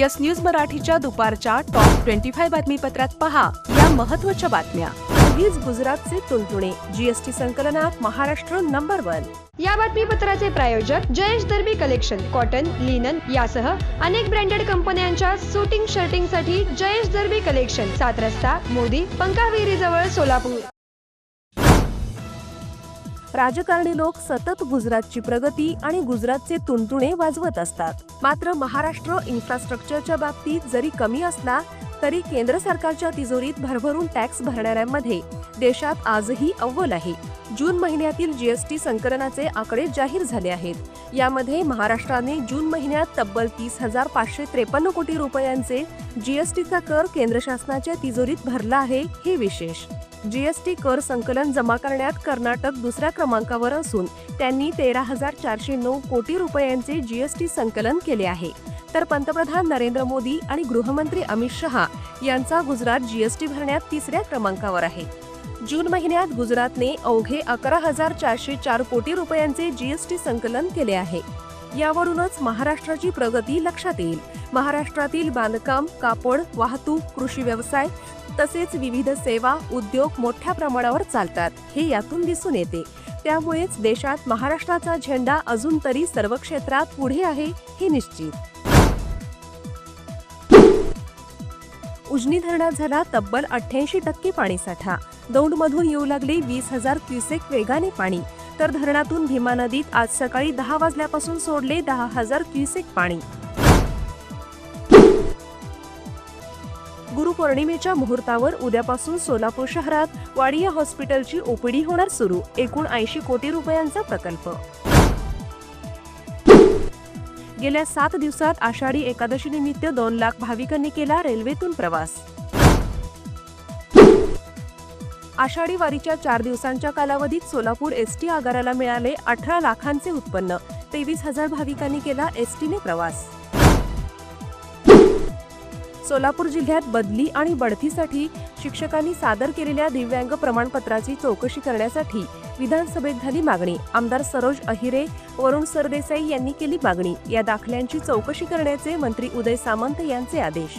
Yes news मराठीच्या दुपारच्या top twenty five बातमीपत्रात पहा या महत्त्वाच्या बातम्या. हीच गुजरातचे तुलतुणे. जीएसटी संकलनात महाराष्ट्र नंबर वन या बातमीपत्राचे प्रायोजक Jayesh Darbi collection cotton linen यासह अनेक ब्रँडेड कंपन्यांच्या सुटिंग शर्टिंगसाठी जयेश दर्बी कलेक्शन सात रस्ता मोदी पंकाविहिरी जवळ सोलापूर. राजकारणी लोक सतत गुजरातची प्रगती आणि गुजरातचे तुणतुणे वाजवत असतात. मात्र महाराष्ट्र इन्फ्रास्ट्रक्चरच्या बाबतीत जरी कमी असला तरी केंद्र सरकारच्या तिजोरीत भरभरून टॅक्स भरणाऱ्यांमध्ये देशात आजही अव्वल आहे. जून महिन्यातील जीएसटी संकलनाचे आकडे जाहीर झाले आहेत. यामध्ये महाराष्ट्राने जून महिन्यात तब्बल तीस हजार पाचशे त्रेपन्न कोटी रुपयांचे जीएसटीचा कर केंद्र शासनाच्या तिजोरीत भरला आहे हे विशेष. जीएसटी कर संकलन जमा करण्यात कर्नाटक दुसऱ्या क्रमांकावर असून त्यांनी तेरा हजार चारशे नऊ कोटी रुपयांचे जीएसटी संकलन केले आहे. तर पंतप्रधान नरेंद्र मोदी आणि गृहमंत्री अमित शहा यांचा गुजरात जीएसटी भरण्यात तिसऱ्या क्रमांकावर आहे. जून महिन्यात गुजरातने अवघे अकरा हजार चारशे चार कोटी रुपयांचे जीएसटी संकलन केले आहे. यावरूनच महाराष्ट्राची प्रगती लक्षात येईल. महाराष्ट्रातील बांधकाम कापड वाहतूक कृषी व्यवसाय तसेच विविध सेवा उद्योग मोठ्या प्रमाणावर चालतात. हे यातून दिसून येते. त्यामुळेच देशात महाराष्ट्राचा झेंडा अजून तरी सर्व क्षेत्रात पुढे आहे हे निश्चित. उजनी धरणात झाला तब्बल अठ्ठ्याऐंशी टक्के पाणीसाठा. दौंडमधून येऊ लागले वीस हजार क्युसेक वेगाने पाणी. तर धरणातून भीमा नदीत आज सकाळी दहा वाजल्यापासून सोडले दहा हजार क्युसेक पाणी. गुरुपौर्णिमेच्या मुहूर्तावर उद्यापासून सोलापूर शहरात वाडिया हॉस्पिटलची ओपीडी होणार सुरू. एकूण ऐंशी कोटी रुपयांचा प्रकल्प. गेल्या सात दिवसात आषाढी एकादशी निमित्त दोन लाख भाविकांनी केला रेल्वेतून प्रवास. आषाढी वारीच्या चार दिवसांच्या कालावधीत सोलापूर एसटी आगाराला मिळाले अठरा लाखांचे उत्पन्न. तेवीस हजार भाविकांनी केला एसटीने प्रवास. सोलापूर जिल्ह्यात बदली आणि बढतीसाठी शिक्षकांनी सादर केलेल्या दिव्यांग प्रमाणपत्राची चौकशी करण्यासाठी विधानसभेत झाली मागणी. आमदार सरोज अहिरे वरुण सरदेसाई यांनी केली मागणी. या दाखल्यांची चौकशी करण्याचे मंत्री उदय सामंत यांचे आदेश.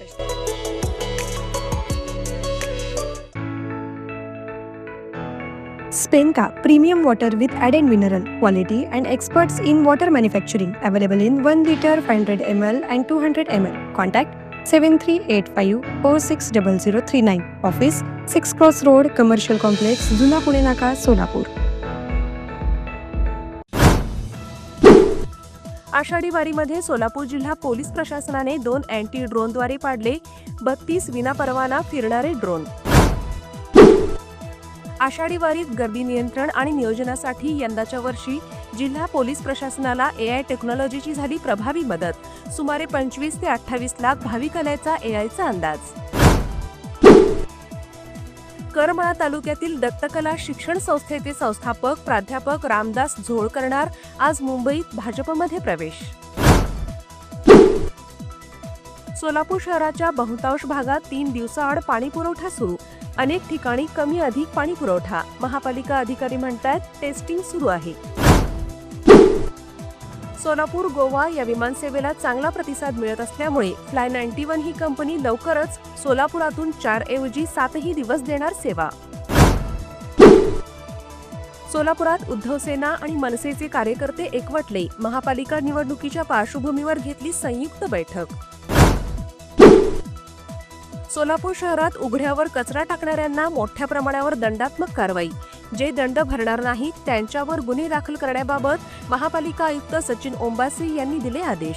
Brothers. स्पेन का premium water with added mineral quality and experts in water manufacturing available in one litre five hundred M L and two hundred M L contact seven three eight five four six double zero three nine office six cross road commercial complex जुना पुणे नाका सोलापुर आषाढी वारीमध्ये सोलापूर जिल्हा police प्रशासनाने दोन anti ड्रोनद्वारे पाडले. बत्तीस विनापरवाना फिरणारे drone. Ashadhi वारीत गर्दी नियंत्रण आणि नियोजनासाठी यंदाच्या वर्षी जिल्हा पोलीस प्रशासनाला ए आय टेक्नॉलॉजीची झाली प्रभावी मदत. सुमारे पंचवीस ते अठ्ठावीस लाख भाविक ए आयचा अंदाज. करमाळा तालुक्यातील दत्तकला शिक्षण संस्थेचे संस्थापक प्राध्यापक रामदास झोळ करणार. आज मुंबईत भाजपमध्ये प्रवेश. सोलापूर शहराच्या बहुतांश भागात तीन दिवसाआड पाणी पुरवठा सुरू. अनेक ठिकाणी कमी अधिक पाणी पुरवठा. महापालिका अधिकारी म्हणतात टेस्टिंग सुरू आहे. सोलापूर गोवा या विमानसेवेला चांगला प्रतिसाद मिळत असल्यामुळे फ्लाय नाईन्टी वन ही कंपनी लवकरच सोलापुरातून चार ऐवजी सातही दिवस देणार सेवा. सोलापुरात उद्धव सेना आणि मनसेचे कार्यकर्ते एकवटले. महापालिका निवडणुकीच्या पार्श्वभूमीवर घेतली संयुक्त बैठक. सोलापूर शहरात उघड्यावर कचरा टाकणाऱ्यांना मोठ्या प्रमाणावर दंडात्मक कारवाई. जे दंड भरणार नाहीत त्यांच्यावर गुन्हे दाखल करण्याबाबत महापालिका आयुक्त सचिन ओंबासे यांनी दिले आदेश.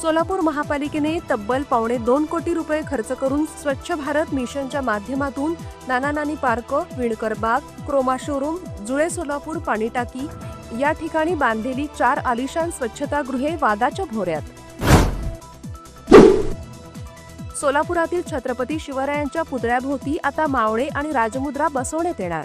सोलापूर महापालिकेने तब्बल पावणे दोन कोटी रुपये खर्च करून स्वच्छ भारत मिशनच्या माध्यमातून नाना नानी पार्क विणकर बाग क्रोमा शोरूम जुळे सोलापूर पाणी टाकी या ठिकाणी बांधलेली चार आलिशान स्वच्छतागृहे वादाच्या भोऱ्यात सोलापुरातील छत्रपती शिवरायांच्या पुतळ्याभोवती आता मावळे आणि राजमुद्रा बसवण्यात येणार.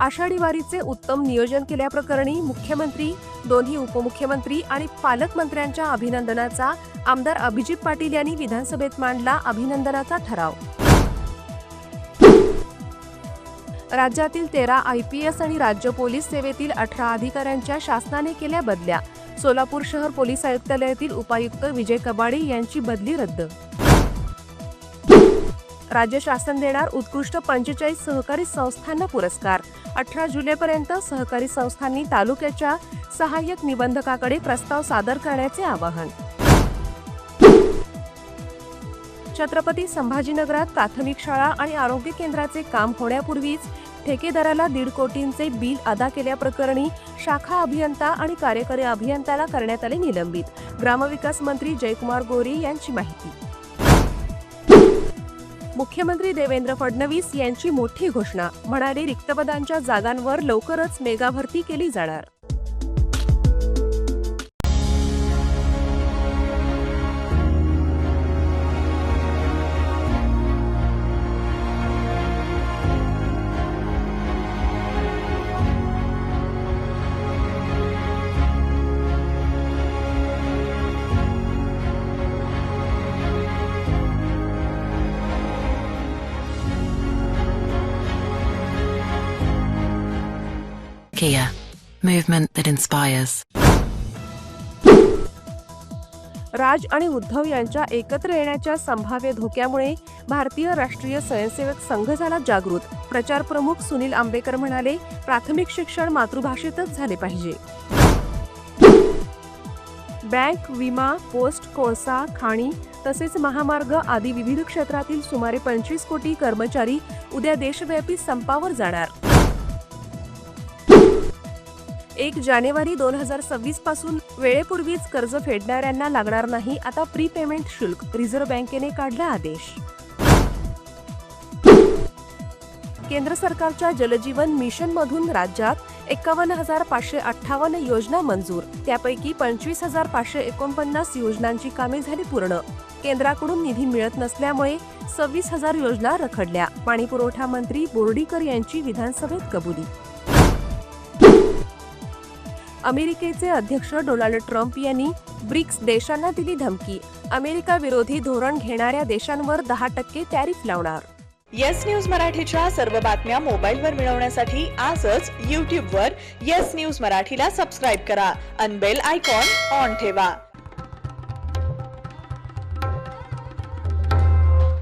आषाढी वारीचे उत्तम नियोजन केल्याप्रकरणी मुख्यमंत्री दोन्ही उपमुख्यमंत्री आणि पालकमंत्र्यांच्या अभिनंदनाचा आमदार अभिजित पाटील यांनी विधानसभेत मांडला अभिनंदनाचा ठराव. राज्यातील तेरा आय पी एस आणि राज्य पोलीस सेवेतील अठरा अधिकाऱ्यांच्या शासनाने केल्या बदल्या. सोलापूर शहर पोलीस आयुक्तालयातील उपायुक्त विजय कबाडे यांची बदली रद्द राज्य शासन देणार उत्कृष्ट पंचेचाळीस सहकारी संस्थांना पुरस्कार. अठरा जुलैपर्यंत सहकारी संस्थांनी तालुक्याच्या सहाय्यक निबंधकाकडे प्रस्ताव सादर करण्याचे आवाहन. छत्रपती संभाजीनगरात प्राथमिक शाळा आणि आरोग्य केंद्राचे काम होण्यापूर्वीच ठेकेदाराला दीड कोटींचे बिल अदा केल्याप्रकरणी शाखा अभियंता आणि कार्यकारी अभियंत्याला करण्यात आले निलंबित. ग्रामविकास मंत्री जयकुमार गोरे यांची माहिती. मुख्यमंत्री देवेंद्र फडणवीस यांची मोठी घोषणा. म्हणाले रिक्तपदांच्या जागांवर लवकरच मेगाभरती केली जाणार. Kia, movement that inspires. राज आणि उद्धव यांच्या एकत्र येण्याच्या संभाव्य धोक्यामुळे भारतीय राष्ट्रीय स्वयंसेवक संघ झाला जागृत. प्रचार प्रमुख सुनील आंबेकर म्हणाले प्राथमिक शिक्षण मातृभाषेतच झाले पाहिजे. बँक विमा पोस्ट कोळसा खाणी तसेच महामार्ग आदी विविध क्षेत्रातील सुमारे पंचवीस कोटी कर्मचारी उद्या देशव्यापी संपावर जाणार. एक जानेवारी दोन हजार सव्वीसपासून वेळेपूर्वीच कर्ज फेडणाऱ्यांना लागणार नाही. आता प्री पेमेंट शुल्क. रिझर्व्ह बँकेने काढला आदेश. केंद्र सरकारच्या जलजीवन मिशन मधून राज्यात एकावन्न हजार पाचशे अठ्ठावन्न योजना मंजूर. त्यापैकी पंचवीस हजार पाचशे एकोणपन्नास योजनांची कामे झाली पूर्ण. केंद्राकडून निधी मिळत नसल्यामुळे सव्वीस हजार योजना रखडल्या. पाणीपुरवठा मंत्री बोर्डीकर यांची विधानसभेत कबुली. अमेरिकेचे अध्यक्ष डोनाल्ड ट्रम्प यांनी ब्रिक्स देशांना दिली धमकी. अमेरिका विरोधी धोरण घेणाऱ्या देशांवर दहा टक्के टॅरिफ लावणार. येस न्यूज मराठीच्या सर्व बातम्या मोबाईलवर मिळवण्यासाठी आजच यूट्यूबवर येस न्यूज मराठीला सबस्क्राईब करा. अनबेल आयकॉन ऑन ठेवा.